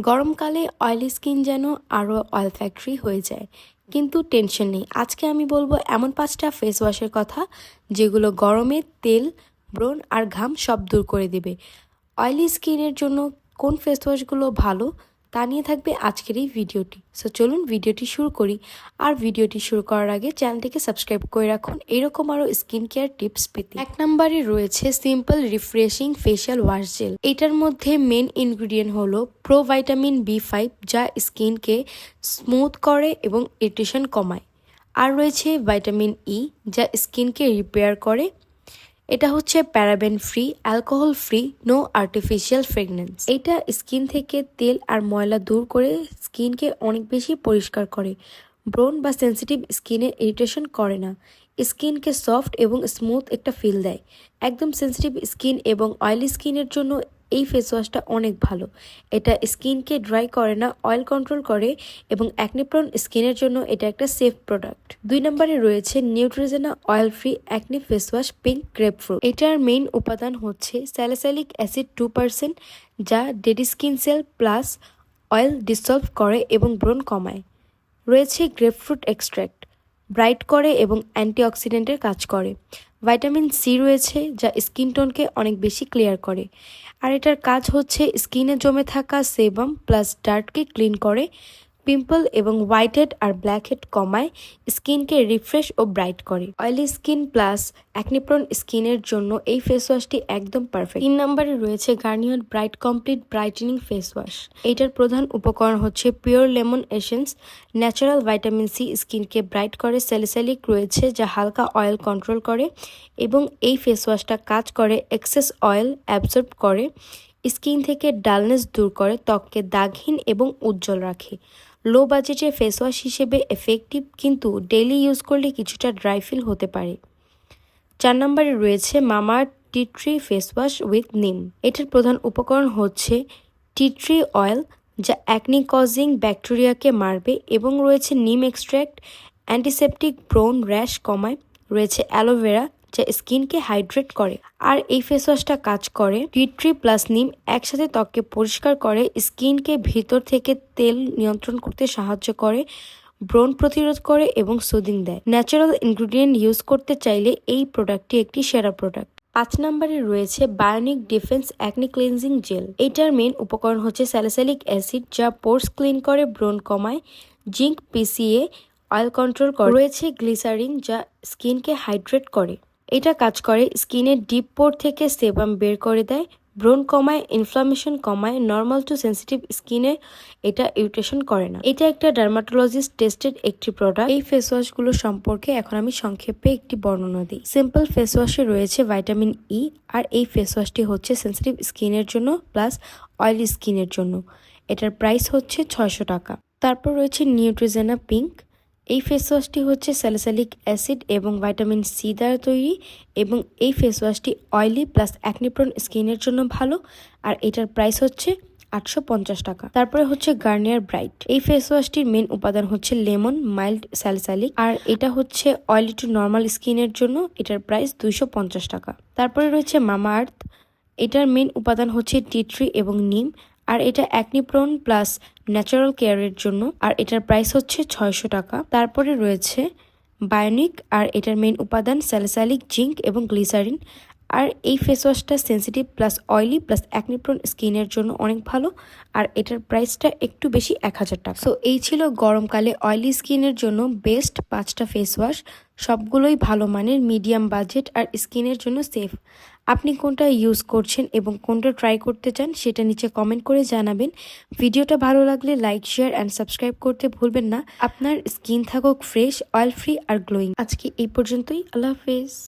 গরমকালে oily skin যেন আরও অয়েল ফ্যাক্টরি হয়ে যায়। কিন্তু টেনশন নেই। আজকে আমি বলব এমন পাঁচটা ফেস ওয়াশের কথা যেগুলো গরমে তেল, ব্রণ আর ঘাম সব দূর করে দেবে। অয়েলি স্কিনের জন্য কোন ফেস ওয়াশগুলো ভালো? তা নিয়ে থাকবে আজকের এই ভিডিওটি। সো চলুন ভিডিওটি শুরু করি। আর ভিডিওটি শুরু করার আগে চ্যানেলটিকে সাবস্ক্রাইব করে রাখুন। এরকম আরও স্কিন কেয়ার টিপস পেতে। এক নম্বরে রয়েছে simple refreshing facial wash gel এটার মধ্যে মেন ইনগ্রিডিয়েন্ট হলো প্রো ভাইটামিন বি ফাইভ যা স্কিনকে স্মুথ করে এবং ইরিটেশন কমায়। আর রয়েছে ভাইটামিন ই যা স্কিনকে রিপেয়ার করে এটা হচ্ছে paraben free, alcohol free, no artificial fragrance. এটা স্কিন থেকে তেল আর ময়লা দূর করে স্কিনকে অনেক বেশি পরিষ্কার করে। ব্রোন বা সেন্সিটিভ স্কিনে ইরিটেশন করে না। স্কিনকে সফট এবং স্মুথ একটা ফিল দেয়। একদম সেন্সিটিভ স্কিন এবং অয়েলি স্কিনের জন্য এই ফেস ওয়াশটা অনেক ভালো। এটা স্কিনকে ড্রাই করে না অয়েল কন্ট্রোল করে এবং অ্যাকনিপ্রন স্কিনের জন্য এটা একটা সেফ প্রোডাক্ট দুই নম্বরে রয়েছে Neutrogena oil free acne face wash pink grapefruit এটার মেইন উপাদান হচ্ছে স্যালাসালিক অ্যাসিড টু পার্সেন্ট যা dead skin cell plus oil dissolve করে এবং ব্রণ কমায়। রয়েছে গ্রেপফ্রুট এক্সট্র্যাক্ট ব্রাইট করে এবং অ্যান্টিঅক্সিডেন্টের কাজ করে। ভাইটামিন সি রয়েছে, যা স্কিন টোনকে অনেক বেশি ক্লিয়ার করে। আর এটার কাজ হচ্ছে স্কিনে জমে থাকা সেবাম প্লাস ডার্টকে ক্লিন করে। পিম্পল এবং হোয়াইট হেড আর ব্ল্যাক হেড কমায়, স্কিনকে রিফ্রেশ ও ব্রাইট করে। Oily skin plus acne prone স্কিনের জন্য এই ফেস ওয়াশটি একদম পারফেক্ট তিন নম্বরে রয়েছে Garnier bright complete brightening face wash এটার প্রধান উপকরণ হচ্ছে pure lemon essence, natural vitamin C স্কিনকে ব্রাইট করে স্যালিস্যালিক রয়েছে যা হালকা অয়েল কন্ট্রোল করে এবং এই ফেস ওয়াশটা কাজ করে এক্সেস অয়েল অ্যাবজর্ব করে, স্কিন থেকে ডালনেস দূর করে, ত্বককে দাগহীন এবং উজ্জ্বল রাখে। লো বাজেটে ফেস ওয়াশ হিসেবে এফেক্টিভ কিন্তু ডেইলি ইউজ করলে কিছুটা ড্রাই ফিল হতে পারে। চার নম্বরে রয়েছে মামার tea tree face wash with neem এটার প্রধান উপকরণ হচ্ছে টি ট্রি অয়েল যা অ্যাকনি কজিং ব্যাকটেরিয়াকে মারবে এবং রয়েছে নিম এক্সট্র্যাক্ট অ্যান্টিসেপটিক ব্রোন র্যাশ কমায়। রয়েছে অ্যালোভেরা যা স্কিনকে হাইড্রেট করে আর এই ফেস ওয়াশটা কাজ করে টি ট্রি প্লাস নিম একসাথে ত্বককে পরিষ্কার করে, স্কিনকে ভিতর থেকে তেল নিয়ন্ত্রণ করতে সাহায্য করে, ব্রণ প্রতিরোধ করে এবং সুদিং দেয়। ন্যাচারাল ইনগ্রিডিয়েন্ট ইউজ করতে চাইলে এই প্রোডাক্টটি একটি সেরা প্রোডাক্ট পাঁচ নম্বরে রয়েছে bionic defence acne cleansing gel এটার মেন উপকরণ হচ্ছে স্যালিসালিক অ্যাসিড যা পোর্স ক্লিন করে, ব্রণ কমায় জিঙ্ক পিসিএ অয়েল কন্ট্রোল করে। রয়েছে গ্লিসারিন যা স্কিনকে হাইড্রেট করে। এটা কাজ করে স্কিনের ডিপ পোর থেকে সেবাম বের করে দেয় ব্রণ কমায় ইনফ্লামেশন কমায় নর্মাল টু সেন্সিটিভ স্কিনে এটা ইউটেশন করে না। এটা একটা ডার্মাটোলজিস্ট টেস্টেড একটি প্রোডাক্ট এই ফেস ওয়াশগুলো সম্পর্কে এখন আমি সংক্ষেপে একটি বর্ণনা দিই। সিম্পল ফেস ওয়াশে রয়েছে ভাইটামিন ই আর এই ফেস ওয়াশটি হচ্ছে সেন্সিটিভ স্কিনের জন্য প্লাস অয়েলি স্কিনের জন্য। এটার প্রাইস হচ্ছে ছয়শো টাকা। তারপর রয়েছে নিউট্রিজেনা পিঙ্ক এই ফেস ওয়াশটি হচ্ছে স্যালিসালিক অ্যাসিড এবং ভাইটামিন সি দ্বারা তৈরি এবং এই ফেস ওয়াশটি অয়েলি প্লাস অ্যাকনিপ্রন স্কিনের জন্য ভালো। আর এটার প্রাইস হচ্ছে আটশো পঞ্চাশ টাকা। তারপরে হচ্ছে গার্নিয়ার ব্রাইট এই ফেস ওয়াশটির মেন উপাদান হচ্ছে লেমন মাইল্ড স্যালিসালিক আর এটা হচ্ছে অয়েলি টু নর্মাল স্কিনের জন্য এটার প্রাইস দুইশো পঞ্চাশ টাকা। তারপরে রয়েছে মামা আর্থ এটার মেন উপাদান হচ্ছে টি ট্রি এবং নিম আর এটা অ্যাকনিপ্রন প্লাস ন্যাচারাল কেয়ারের জন্য, আর এটার প্রাইস হচ্ছে ছয়শো টাকা। তারপরে রয়েছে বায়োনিক আর এটার মেন উপাদান স্যালিসালিক জিঙ্ক এবং গ্লিসারিন আর এই face ওয়াশটা sensitive plus oily plus acne prone স্কিনের জন্য অনেক ভালো, আর এটার প্রাইসটা একটু বেশি এক হাজার টাকা। সো এই ছিল গরমকালে অয়েলি স্কিনের জন্য বেস্ট পাঁচটা ফেস ওয়াশ সবগুলোই ভালো মানের মিডিয়াম বাজেট আর স্কিনের জন্য সেফ আপনি কোনটা ইউজ করছেন এবং কোনটা ট্রাই করতে চান সেটা নিচে কমেন্ট করে জানাবেন। ভিডিওটা ভালো লাগলে লাইক শেয়ার অ্যান্ড সাবস্ক্রাইব করতে ভুলবেন না। আপনার স্কিন থাকুক ফ্রেশ অয়েল ফ্রি আর গ্লোয়িং আজকে এই পর্যন্তই। আল্লাহ হাফেজ।